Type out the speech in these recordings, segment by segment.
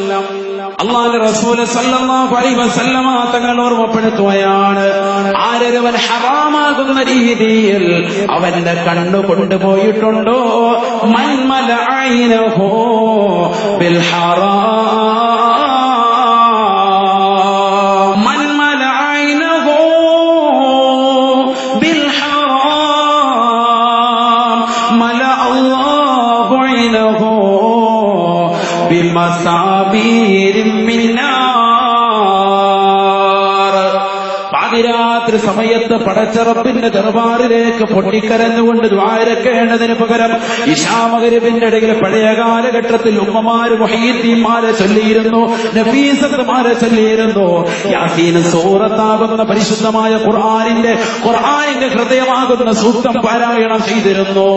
അള്ളാന്റെ റസൂൽ അലൈഹി വസല്ലമ തങ്ങൾ ഓർമ്മപ്പെടുത്തുകയാണ്. ആരൊരുവൻ ഹറാമാകുന്ന രീതിയിൽ അവന്റെ കണ്ണു കൊണ്ടുപോയിട്ടുണ്ടോ? മന്മല ഐനഹു ബിൽ ഹറാം. بمسامير من نار പാതിരാത്രി സമയത്ത് പടച്ചറപ്പിന്റെ ദർബാറിലേക്ക് പൊട്ടിക്കരഞ്ഞുകൊണ്ട് ദ്വാരക്കേണ്ടതിന് പകരം ഇഷാമകരിവിന്റെ ഇടയിൽ പഴയ കാലഘട്ടത്തിൽ ഉമ്മമാര് മൊഹീദ്ദീന്മാരെ ചൊല്ലിയിരുന്നു നഫീസത്തുമാരെ ചൊല്ലിയിരുന്നു യാസീന് സൂറത്താകുന്ന പരിശുദ്ധമായ ഖുർആാനിന്റെ ഖുർആാനിന്റെ ഹൃദയമാകുന്ന സൂക്തം പാരായണം ചെയ്തിരുന്നു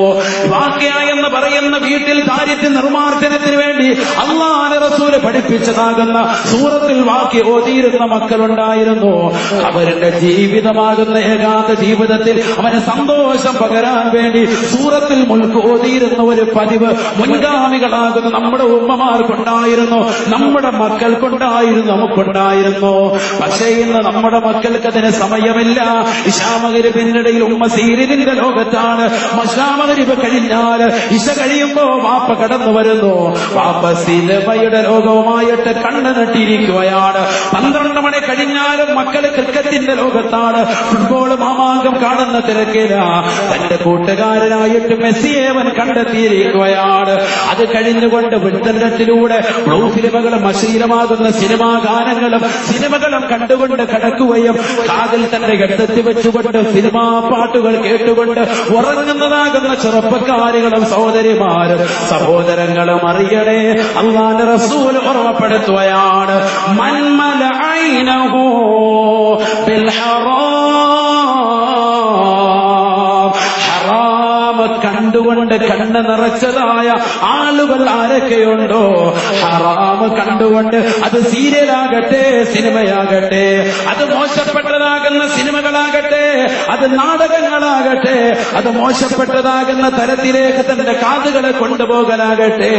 വാക്യ പറയുന്ന വീട്ടിൽ ദാരിദ്ര്യ നിർമ്മാർജനത്തിന് വേണ്ടി അള്ളാഹ് റസൂൽ പഠിപ്പിച്ചതാകുന്ന സൂറത്തിൽ വാക്കി ഓതിയിരുന്ന മക്കളുണ്ടായിരുന്നു. അവരുടെ ജീവിതമാകുന്ന ഏകാന്ത ജീവിതത്തിൽ അവന് സന്തോഷം പകരാൻ വേണ്ടി സൂറത്തിൽ മുൽക്ക് ഓതിയിരുന്ന ഒരു പതിവ് മുൻഗാമികളാകുന്ന നമ്മുടെ ഉമ്മമാർക്കുണ്ടായിരുന്നു. നമ്മുടെ മക്കൾക്കുണ്ടായിരുന്നു നമുക്കുണ്ടായിരുന്നു. പക്ഷേ ഇന്ന് നമ്മുടെ മക്കൾക്ക് അതിന് സമയമില്ല. ഇഷാമകര് പിന്നിടയിൽ ഉമ്മ സീരിയലിന്റെ ലോകത്താണ്. മഷാമകരിവ് കഴിഞ്ഞാൽ ഇശ കഴിയുമ്പോ വാപ്പ കടന്നു വരുന്നു. വാപ്പ സിനിമയുടെ ലോകവുമായിട്ട് കണ്ണു നട്ടിരിക്കുകയാണ്. പന്ത്രണ്ട് മണി കഴിഞ്ഞാലും മക്കൾ ക്രിക്കറ്റിന്റെ ലോകത്താണ്. ഫുട്ബോൾ മാമാങ്കം കാണുന്ന തിരക്കില. തന്റെ കൂട്ടുകാരനായിട്ട് മെസ്സിയെ അവൻ കണ്ടെത്തിയിരിക്കുകയാണ്. അത് കഴിഞ്ഞുകൊണ്ട് വിട്ടന്റിലൂടെ ബ്ലൂ ഫിലിമുകളും അശീലമാകുന്ന സിനിമാ ഗാനങ്ങളും സിനിമകളും കണ്ടുകൊണ്ട് കടക്കുകയും കാതിൽ തന്റെ ഘട്ടത്തിൽ വെച്ചുകൊണ്ട് സിനിമാ പാട്ടുകൾ കേട്ടുകൊണ്ട് ഉറങ്ങുന്നതാകുന്ന ചെറുപ്പക്കാരികളും സഹോദരിമാരും സഹോദരങ്ങളും അറിയണേ. അള്ളാന്റെ റസൂൽ ഓർമ്മപ്പെടുത്തുകയാണ്. മന്മല ഐനഹു കണ്ടുകൊണ്ട് കണ്ണ് നിറച്ചതായ ആളുകൾ ആരൊക്കെയുണ്ടോ? ഹറാമ് കണ്ടുകൊണ്ട് അത് സീരിയലാകട്ടെ സിനിമയാകട്ടെ അത് മോശപ്പെട്ടതാകുന്ന സിനിമകളാകട്ടെ അത് നാടകങ്ങളാകട്ടെ അത് മോശപ്പെട്ടതാകുന്ന തരത്തിലേക്ക് തന്റെ കാതുകളെ കൊണ്ടുപോകലാകട്ടെ.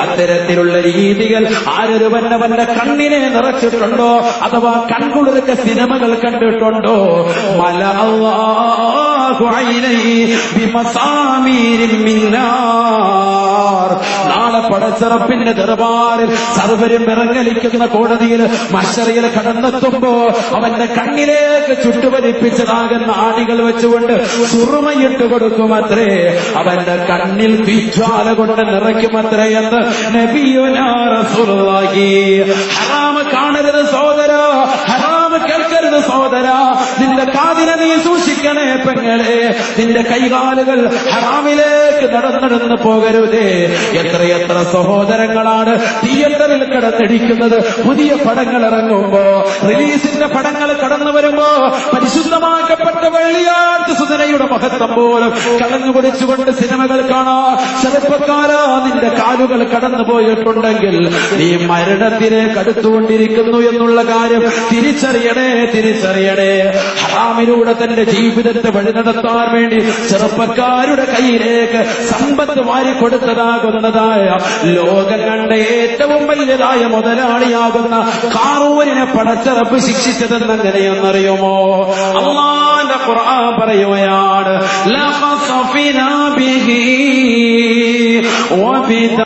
അത്തരത്തിലുള്ള രീതികൾ ആരൊരുവനവന്റെ കണ്ണിനെ നിറച്ചിട്ടുണ്ടോ? അഥവാ കൺകുളിരൊക്കെ സിനിമകൾ കണ്ടിട്ടുണ്ടോ? മല അല്ലാഹു عليه ബിമസാമീരിൻ من نار നാളെ പടച്ചിറപ്പിന്റെ ദർബാറിൽ സർവരും ഇറങ്ങലിക്കുന്ന കോടതിയിൽ മഷറിയിൽ കടന്നെത്തുമ്പോ അവന്റെ കണ്ണിലേക്ക് ചുട്ടുപരിപ്പിച്ചതാകുന്ന ആണികൾ വെച്ചുകൊണ്ട് സുറുമയിട്ട് കൊടുക്കുമത്രേ. അവന്റെ കണ്ണിൽ തീജ്വാല കൊണ്ട് നിറയ്ക്കുമത്രേ എന്ന് നബിയുനാ റസൂലുള്ളാഹി. ഹറാമ് കാണരുത് ഹറാമ് സഹോദര നിന്റെ കാതിനെ നീ സൂക്ഷിക്കണേ പെങ്ങളെ. നിന്റെ കൈകാലുകൾ ഹറാമിലേക്ക് നടന്നിടന്ന് പോകരുതേ. എത്രയെത്ര സഹോദരങ്ങളാണ് തിയേറ്ററിൽ കിടന്നിടിക്കുന്നത് പുതിയ പടങ്ങൾ ഇറങ്ങുമ്പോ റിലീസിന്റെ പടങ്ങൾ കടന്നു വരുമ്പോ പരിശുദ്ധമാക്കപ്പെട്ട വെള്ളിയാഴ്ച സുതനയുടെ മഹത്വം പോലും കളഞ്ഞു കുടിച്ചുകൊണ്ട് സിനിമകൾ കാണാ. ചെറുപ്പക്കാരാ നിന്റെ കാലുകൾ കടന്നു പോയിട്ടുണ്ടെങ്കിൽ നീ മരണത്തിനെ കടുത്തുകൊണ്ടിരിക്കുന്നു എന്നുള്ള കാര്യം തിരിച്ചറിയണേ തിരിച്ചറിയണേ. ഹറാമിലൂടെ തന്റെ ജീവിതത്തെ വഴി നടത്താൻ വേണ്ടി ചെറുപ്പക്കാരുടെ കയ്യിലേക്ക് സമ്പത്ത് വാരി കൊടുത്തതാകുന്നതായ ലോകം കണ്ട ഏറ്റവും വലിയതായ മുതലാളിയാകുന്ന കാറൂരിനെ പടച്ചറപ്പ് ശിക്ഷിച്ചതെന്ന് എങ്ങനെയെന്നറിയുമോ അള്ളാന്റെ ഖുർആൻ പറയുകയാണ് الخيار لخصفنا به وبدار